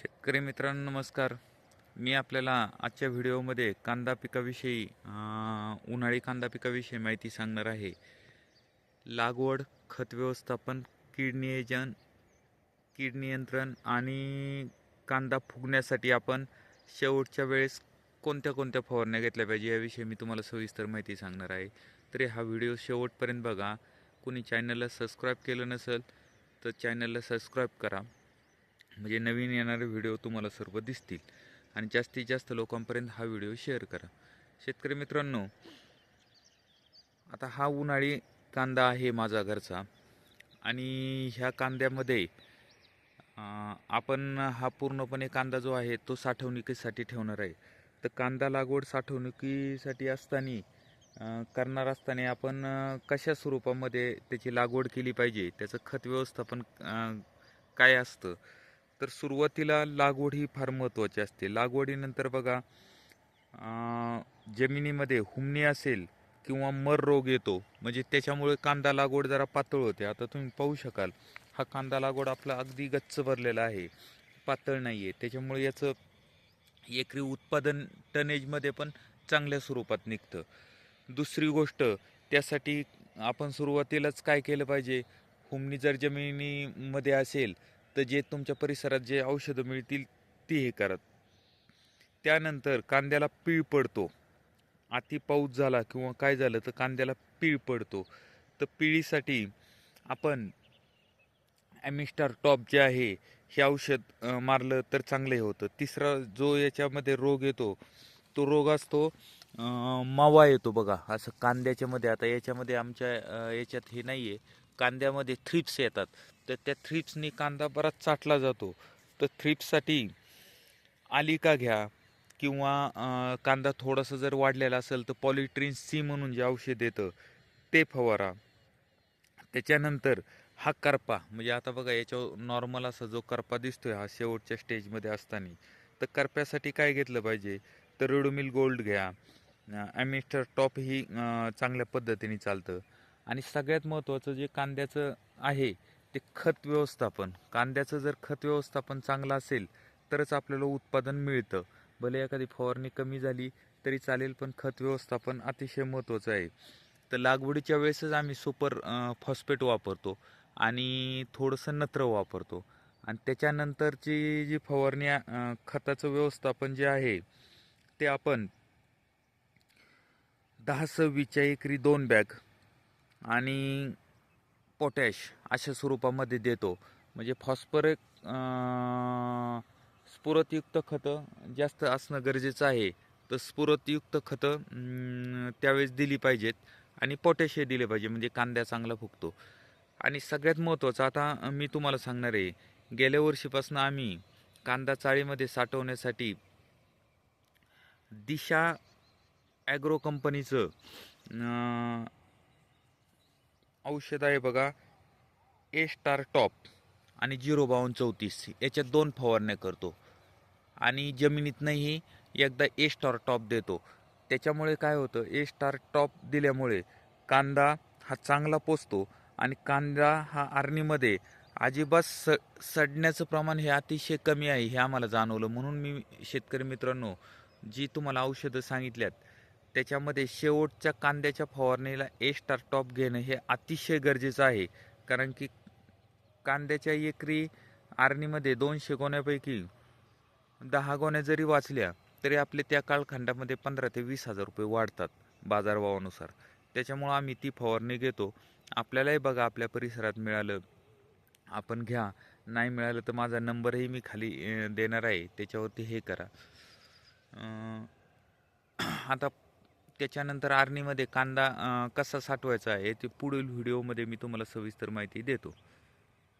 शेतकरी मित्रांनो नमस्कार. मी आपल्याला आजच्या व्हिडिओमध्ये कांदा पिकाविषयी उन्हाळी कांदा पिकाविषयी माहिती सांगणार आहे. लागवड खत व्यवस्थापन कीड नियोजन कीड नियंत्रण आणि कांदा फुगण्यासाठी आपण शेवटच्या वेळेस कोणत्या कोणत्या फवारण्या घेतल्या पाहिजे याविषयी मी तुम्हाला सविस्तर माहिती सांगणार आहे. तरी हा व्हिडिओ शेवटपर्यंत बघा. कोणी चॅनलला सबस्क्राईब केलं नसेल तर चॅनलला सबस्क्राईब करा. म्हणजे नवीन येणारे व्हिडिओ तुम्हाला सर्व दिसतील. आणि जास्तीत जास्त लोकांपर्यंत हा व्हिडिओ शेअर करा. शेतकरी मित्रांनो आता हा उन्हाळी कांदा आहे माझा घरचा. आणि ह्या कांद्यामध्ये आपण हा पूर्णपणे कांदा जो आहे तो साठवणुकीसाठी ठेवणार आहे. तर कांदा लागवड साठवणुकीसाठी असताना करणार असताना आपण कशा स्वरूपामध्ये त्याची लागवड केली पाहिजे? त्याचं खत व्यवस्थापन काय असतं? तर सुरुवातीला लागवड ही फार महत्त्वाची असते. लागवडीनंतर बघा जमिनीमध्ये हुमणी असेल किंवा मर रोग येतो म्हणजे त्याच्यामुळे कांदा लागवड जरा पातळ होते. आता तुम्ही पाहू शकाल हा कांदा लागवड आपला अगदी गच्च भरलेला आहे पातळ नाही आहे त्याच्यामुळे याचं एकरी उत्पादन टनेजमध्ये पण चांगल्या स्वरूपात निघतं. दुसरी गोष्ट त्यासाठी आपण सुरुवातीलाच काय केलं पाहिजे? हुमणी जर जमिनीमध्ये असेल तर जे तुमच्या परिसरात जे औषधं मिळतील ती हे करत. त्यानंतर कांद्याला पीळ पडतो. अति पाऊस झाला किंवा काय झालं तर कांद्याला पीळ पडतो. तर पिळीसाठी आपण ॲमिस्टार टॉप जे आहे हे औषध मारलं तर चांगलं हे होतं. तिसरा जो याच्यामध्ये रोग येतो तो रोग असतो मावा येतो बघा. असं कांद्याच्यामध्ये आता याच्यामध्ये आमच्या याच्यात हे नाही आहे कांद्यामध्ये थ्रिप्स येतात. तर त्या थ्रिप्सनी कांदा बराच चाटला जातो. तर थ्रिप्ससाठी आलिका घ्या किंवा कांदा थोडासा जर वाढलेला असेल तर पॉलिट्रिन सी म्हणून जे औषध येतं ते फवारा. त्याच्यानंतर हा करपा म्हणजे आता बघा याच्यावर नॉर्मल असा जो करपा दिसतोय हा शेवटच्या स्टेजमध्ये असताना तर करप्यासाठी काय घेतलं पाहिजे? तर रेडोमिल गोल्ड घ्या. ॲमिस्टर टॉप ही चांगल्या पद्धतीने चालतं. आणि सगळ्यात महत्त्वाचं जे कांद्याचं आहे ते खत व्यवस्थापन. कांद्याचं जर खत व्यवस्थापन चांगलं असेल तरच आपल्याला उत्पादन मिळतं. भले एखादी फवारणी कमी झाली तरी चालेल पण खत व्यवस्थापन अतिशय महत्त्वाचं आहे. तर लागवडीच्या वेळेसच आम्ही सुपर फॉस्फेट वापरतो आणि थोडंसं नत्र वापरतो. आणि त्याच्यानंतरची जी फवारणी खताचं व्यवस्थापन जे आहे ते आपण दहा सव्वीच्या एकरी दोन बॅग आणि पोटॅश अशा स्वरूपामध्ये देतो. म्हणजे फॉस्फरिक स्फुरतयुक्त खतं जास्त असणं गरजेचं आहे. तर स्फुरतयुक्त खतं त्यावेळेस दिली पाहिजेत आणि पोटॅश हे दिले पाहिजे म्हणजे कांद्या चांगला फुगतो. आणि सगळ्यात महत्त्वाचं आता मी तुम्हाला सांगणार आहे गेल्या वर्षीपासून आम्ही कांदा चाळीमध्ये साठवण्यासाठी दिशा ॲग्रो कंपनीचं औषध आहे बघा. ए स्टार टॉप आणि झिरो बावन्न चौतीस. याच्या दोन फवारण्या करतो. आणि जमिनीतनंही एकदा ए स्टार टॉप देतो. त्याच्यामुळे काय होतं? ए स्टार टॉप दिल्यामुळे कांदा हा चांगला पोचतो आणि कांदा हा आरणीमध्ये अजिबात स सडण्याचं प्रमाण हे अतिशय कमी आहे हे आम्हाला जाणवलं. म्हणून मी शेतकरी मित्रांनो जी तुम्हाला औषधं सांगितल्यात त्याच्यामध्ये शेवटच्या कांद्याच्या फवारणीला ए स्टार टॉप घेणं हे अतिशय गरजेचं आहे. कारण की कांद्याच्या एकरी आरणीमध्ये दोनशे गोण्यापैकी दहा गोण्या जरी वाचल्या तरी आपले त्या कालखंडामध्ये पंधरा ते वीस हजार रुपये वाढतात बाजारभावानुसार. त्याच्यामुळं आम्ही ती फवारणी घेतो. आपल्यालाही बघा आपल्या परिसरात मिळालं आपण घ्या. नाही मिळालं तर माझा नंबरही मी खाली देणार आहे. त्याच्यावरती हे करा. आता त्याच्यानंतर आरणीमध्ये कांदा कसा साठवायचा आहे ते पुढील व्हिडिओमध्ये मी तुम्हाला सविस्तर माहिती देतो.